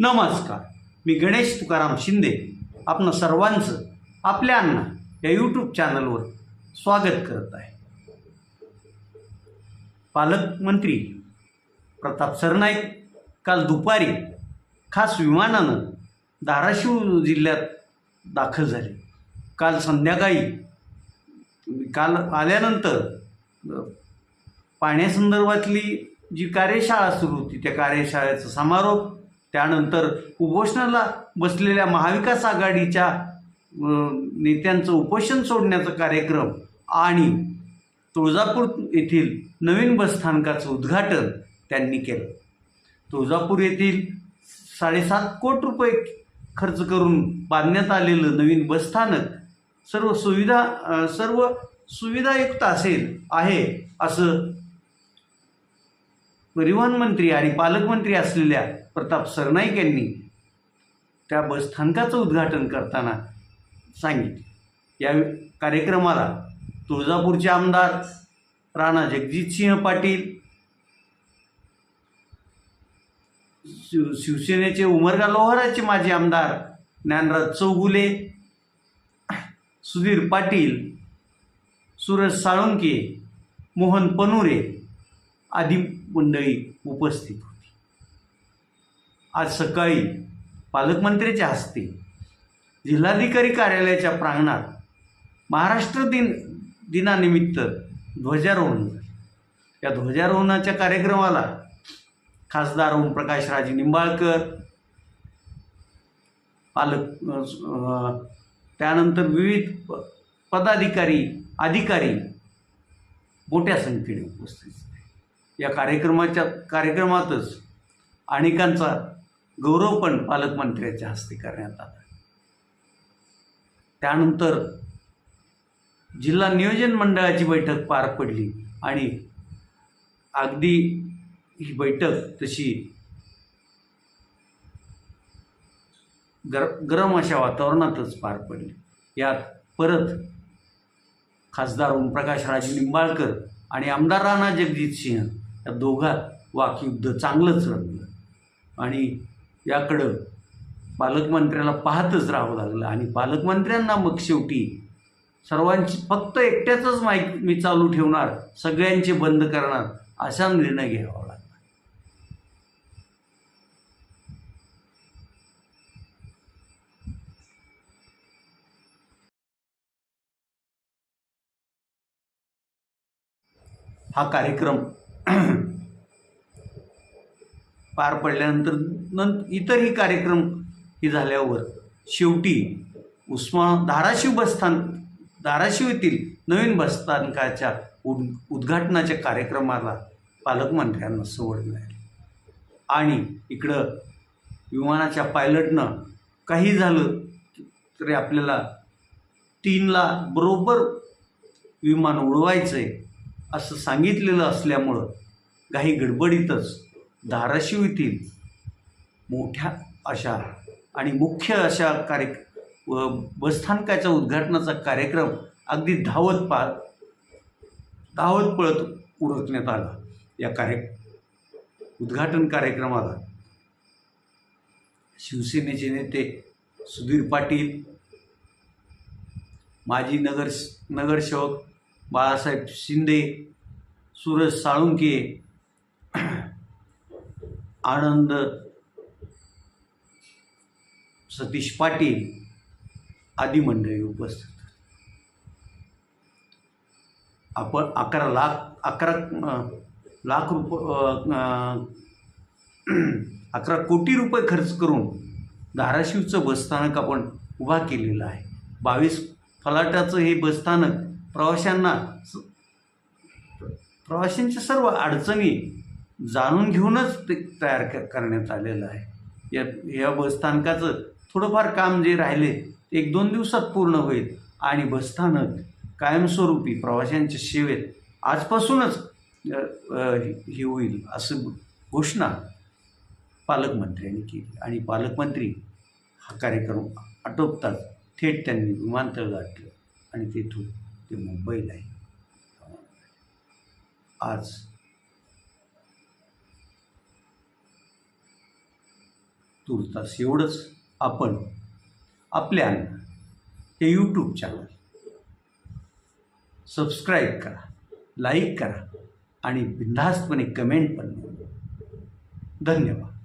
नमस्कार. मी गणेश तुकाराम शिंदे. आपणा सर्वांचं आपल्या अण्णा या यूट्यूब चॅनलवर स्वागत करत आहे. पालकमंत्री प्रताप सरनाईक काल दुपारी खास विमानानं धाराशिव जिल्ह्यात दाखल झाले. काल संध्याकाळी काल आल्यानंतर पाण्यासंदर्भातली जी कार्यशाळा सुरू होती त्या कार्यशाळेचा समारोप त्यानंतर उपोषणाला बसलेल्या महाविकास आघाडीच्या नेत्यांचं उपोषण सोडण्याचा कार्यक्रम आणि तुळजापूर येथील नवीन बसस्थानकाचं उद्घाटन त्यांनी केलं. तुळजापूर येथील साडेसात कोटी रुपये खर्च करून बांधण्यात आलेलं नवीन बसस्थानक सर्व सुविधा सर्व सुविधायुक्त असेल आहे असं परिवहन मंत्री आणि पालकमंत्री असलेल्या प्रताप सरनाईक यांनी त्या बसस्थानकाचं उद्घाटन करताना सांगितले. या कार्यक्रमाला तुळजापूरचे आमदार राणा जगजितसिंह पाटील शिव शिवसेनेचे उमरगा लोहाराचे माजी आमदार ज्ञानराज चौगुले सुधीर पाटील सुरज साळुंके मोहन पनुरे आदी मंडळी उपस्थित होती आज सकाळी पालकमंत्र्याच्या हस्ते जिल्हाधिकारी कार्यालयाच्या प्रांगणात महाराष्ट्र दिन दिनानिमित्त ध्वजारोहण झाले. या ध्वजारोहणाच्या कार्यक्रमाला खासदार ओमप्रकाश राजे निंबाळकर पालक त्यानंतर विविध प- पदाधिकारी अधिकारी मोठ्या संख्येने उपस्थित या कार्यक्रमाच्या कार्यक्रमातच अनेकांचा गौरव पण पालकमंत्र्याच्या हस्ते करण्यात आला. त्यानंतर जिल्हा नियोजन मंडळाची बैठक पार पडली आणि अगदी ही बैठक तशी गर गरम अशा वातावरणातच पार पडली. यात परत खासदार ओमप्रकाश राजे निंबाळकर आणि आमदार राणा जगजित सिंह या दोघात वाकयुद्ध चांगलंच रंगलं. आणि याकडं पालकमंत्र्याला पाहतच राहावं लागलं. आणि पालकमंत्र्यांना मग शेवटी सर्वांची फक्त एकट्याचंच माहीत मी चालू ठेवणार सगळ्यांचे बंद करणार असा निर्णय घ्यावा लागला. हा कार्यक्रम पार पडल्यानंतर नं इतरही कार्यक्रम हे झाल्यावर शेवटी उस्मा धाराशिव बसस्थान धाराशिव येथील नवीन बसस्थानकाच्या उद उद्घाटनाच्या कार्यक्रमाला पालकमंत्र्यांना सवड मिळाली. आणि इकडं विमानाच्या पायलटनं काही झालं तरी आपल्याला तीनला बरोबर विमान उडवायचं आहे असं सांगितलेलं असल्यामुळं काही गडबडीतच धाराशिव येथील मोठ्या अशा आणि मुख्य अशा कार्य व बसस्थानकाच्या उद्घाटनाचा कार्यक्रम अगदी धावत पा धावत पळत उरकण्यात आला. या कार्य उद्घाटन कार्यक्रमाला शिवसेनेचे नेते सुधीर पाटील माजी नगर नगरसेवक बाळासाहेब शिंदे सूरज साळुंके आनंद सतीश पाटील आदी मंडळी उपस्थित. आपण अकरा लाख अकरा लाख रुप अकरा कोटी रुपये खर्च करून धाराशिवचं बसस्थानक आपण उभा केलेलं आहे. बावीस फलाटाचं हे बसस्थानक प्रवाशांना प्रवाशांच्या सर्व अडचणी जाणून घेऊनच ते तयार क करण्यात आलेलं आहे. या या बसस्थानकाचं थोडंफार काम जे राहिले एक दोन दिवसात पूर्ण होईल. आणि बसस्थानक कायमस्वरूपी प्रवाशांच्या सेवेत आजपासूनच हे होईल असं घोषणा पालकमंत्र्यांनी केली. आणि पालकमंत्री हा कार्यक्रम आटोपताच थेट त्यांनी विमानतळ गाठलं आणि तेथून ते मुंबईला आहे. आज तुर्तास एवढंच आपण आपल्या हे यूट्यूब चॅनल सबस्क्राईब करा लाईक करा आणि बिनधास्तपणे कमेंट पण धन्यवाद.